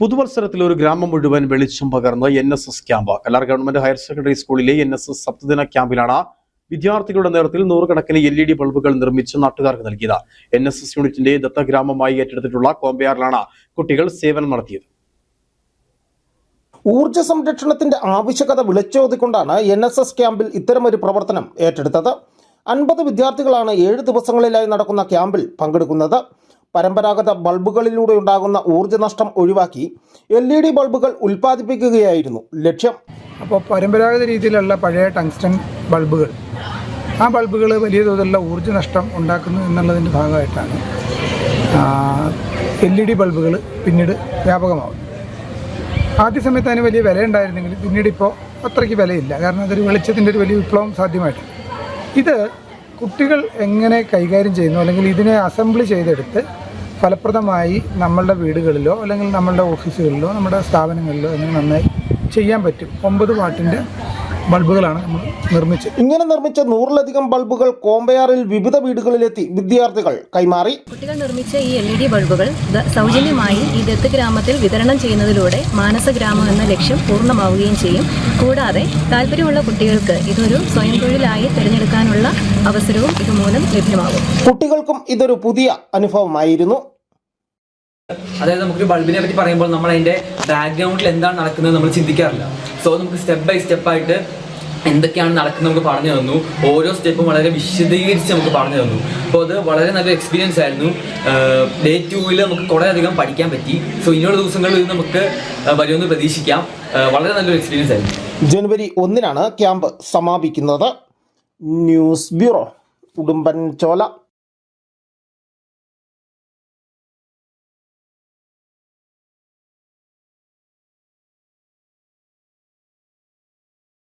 പുതുവത്സരത്തിൽ ഒരു ഗ്രാമം മുഴുവൻ വെളിച്ചം പകർന്ന് N S S camp Kallar government higher secondary സ്കൂളിലെ എൻ എസ് എസ് സപ്തദിന ക്യാമ്പിലാണ് വിദ്യാർത്ഥികളുടെ നേതൃത്വത്തിൽ നൂറുകണക്കിന് എൽ ഇ ഡി ബൾബുകൾ നിർമ്മിച്ച് നാട്ടുകാർക്ക് നൽകിയത്. എൻ എസ് എസ് യൂണിറ്റിന്റെ ദത്തഗ്രാമമായി ഏറ്റെടുത്തിട്ടുള്ള കോമ്പയാറിലാണ് കുട്ടികൾ സേവനം നടത്തിയത്. ഊർജ സംരക്ഷണത്തിന്റെ ആവശ്യകത വിളിച്ചോതിക്കൊണ്ടാണ് എൻ എസ് എസ് ക്യാമ്പിൽ ഇത്തരമൊരു പ്രവർത്തനം ഏറ്റെടുത്തത്. അൻപത് വിദ്യാർത്ഥികളാണ് ഏഴ് ദിവസങ്ങളിലായി നടക്കുന്ന ക്യാമ്പിൽ പങ്കെടുക്കുന്നത്. പരമ്പരാഗത ബൾബുകളിലൂടെ ഉണ്ടാകുന്ന ഊർജ നഷ്ടം ഒഴിവാക്കി എൽ ഇ ഡി ബൾബുകൾ ഉൽപ്പാദിപ്പിക്കുകയായിരുന്നു. ലക്ഷ്യം? അപ്പോൾ പരമ്പരാഗത രീതിയിലുള്ള പഴയ ടങ്സ്റ്റൺ ബൾബുകൾ. ആ ബൾബുകൾ വലിയ തോതിലുള്ള ഊർജ നഷ്ടം ഉണ്ടാക്കുന്നു എന്നുള്ളതിന്റെ ഭാഗമായിട്ടാണ് എൽ ഇ ഡി ബൾബുകൾ പിന്നീട് വ്യാപകമാവും ആദ്യ സമയത്ത് അതിന് വലിയ വില ഉണ്ടായിരുന്നെങ്കിൽ പിന്നീട് ഇപ്പോൾ അത്രയ്ക്ക് വിലയില്ല. കാരണം അതൊരു വെളിച്ചത്തിന്റെ ഒരു വലിയ വിപ്ലവം സാധ്യമായിട്ടുണ്ട്. ഇത് കുട്ടികൾ എങ്ങനെ കൈകാര്യം ചെയ്യുന്നു അല്ലെങ്കിൽ ഇതിനെ അസംബ്ലി ചെയ്തെടുത്ത് ഫലപ്രദമായി നമ്മളുടെ വീടുകളിലോ അല്ലെങ്കിൽ നമ്മളുടെ ഓഫീസുകളിലോ നമ്മുടെ സ്ഥാപനങ്ങളിലോ അങ്ങനെ നന്നായി ചെയ്യാൻ പറ്റും? ഒമ്പത് വാട്ടിന്റെ ബൾബുകളാണ് നമ്മൾ നിർമ്മിച്ചത്. ഇങ്ങനെ നിർമ്മിച്ച നൂറിലധികം ബൾബുകൾ കോമ്പയാറിൽ വിവിധ വീടുകളിലെത്തി വിദ്യാർത്ഥികൾ കൈമാറി. കുട്ടികൾ നിർമ്മിച്ച ഈ എൽ ഇ ഡി ബൾബുകൾ സൗജന്യമായി ഈ ദത്ത് ഗ്രാമത്തിൽ വിതരണം ചെയ്യുന്നതിലൂടെ മാനസ ഗ്രാമം എന്ന ലക്ഷ്യം പൂർണമാവുകയും ചെയ്യും. കൂടാതെ താല്പര്യമുള്ള കുട്ടികൾക്ക് ഇതൊരു സ്വയം തൊഴിലായി അവസരവും ഇതുമൂലം ലഭ്യമാകും. കുട്ടികൾക്കും ഇതൊരു പുതിയ അനുഭവമായിരുന്നു. അതായത് നമുക്ക് ബൾബിനെ പറ്റി പറയുമ്പോൾ നമ്മൾ അതിന്റെ ബാക്ക്ഗ്രൗണ്ടിൽ എന്താണ് നടക്കുന്നത് നമ്മൾ ചിന്തിക്കാറില്ല. സോ നമുക്ക് സ്റ്റെപ്പ് ബൈ സ്റ്റെപ്പ് ആയിട്ട് എന്തൊക്കെയാണ് നടക്കുന്നത് നമുക്ക് പറഞ്ഞു തന്നു. ഓരോ സ്റ്റെപ്പും വളരെ വിശദീകരിച്ച് നമുക്ക് പറഞ്ഞു തന്നു. അപ്പോൾ അത് വളരെ നല്ല എക്സ്പീരിയൻസ് ആയിരുന്നു. ഡേ ടൂവിൽ നമുക്ക് കുറേ അധികം പഠിക്കാൻ പറ്റി. സോ ഇനിയുള്ള ദിവസങ്ങളിൽ ഇത് നമുക്ക് വരുമെന്ന് പ്രതീക്ഷിക്കാം. വളരെ നല്ലൊരു എക്സ്പീരിയൻസ് ആയിരുന്നു. ജനുവരി ഒന്നിനാണ് ക്യാമ്പ് സമാപിക്കുന്നത്. ന്യൂസ് ബ്യൂറോ ഉടുമ്പൻ ചോല